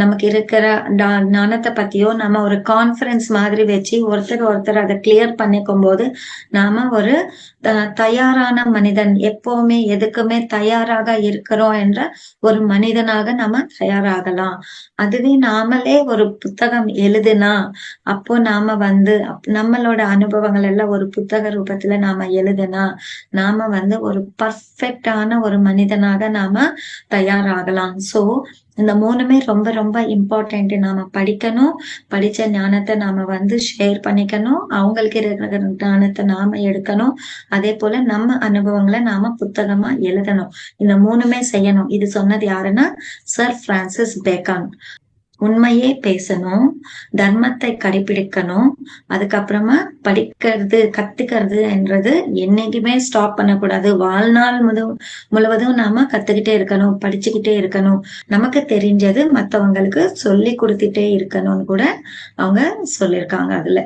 நமக்கு இருக்கிற ஞானத்தை பத்தியோ நம்ம ஒரு கான்ஃபரன்ஸ் மாதிரி வச்சு ஒருத்தர் ஒருத்தர் அதை கிளியர் பண்ணிக்கும் போது நாம ஒரு தயாரான மனிதன் எப்பவுமே எதுக்குமே தயாராக இருக்கிறோம் என்ற ஒரு மனிதனாக நாம தயாராகலாம். அதுவே நாமளே ஒரு புத்தகம் எழுதுனா அப்போ நாம வந்து நம்மளோட அனுபவங்கள் எல்லாம் ஒரு புத்தக ரூபத்துல நாம எழுதுனா நாம வந்து ஒரு பர்ஃபெக்டான ஒரு மனிதனாக நாம தயாராகலாம். சோ இந்த மூணுமே ரொம்ப ரொம்ப ரொம்ப இம்பார்ட்டன்ட் நாம படிக்கணும். படிச்ச ஞானத்தை நாம வந்து ஷேர் பண்ணிக்கணும். அவங்களுக்கு இருக்கிற ஞானத்தை நாம எடுக்கணும். அதே போல நம்ம அனுபவங்களை நாம புத்தகமா எழுதணும். இந்த மூணுமே செய்யணும். இது சொன்னது யாருன்னா சர் பிரான்சிஸ் பேக்கான் உண்மையே பேசணும் தர்மத்தை கடைபிடிக்கணும் அதுக்கப்புறமா படிக்கிறது கத்துக்கிறது என்றது என்னைக்குமே ஸ்டாப் பண்ணக்கூடாது. வாழ்நாள் முழு முழுவதும் நாம கத்துக்கிட்டே இருக்கணும் படிச்சுக்கிட்டே இருக்கணும். நமக்கு தெரிஞ்சது மத்தவங்களுக்கு சொல்லி கொடுத்துட்டே இருக்கணும்னு கூட அவங்க சொல்லியிருக்காங்க அதுல.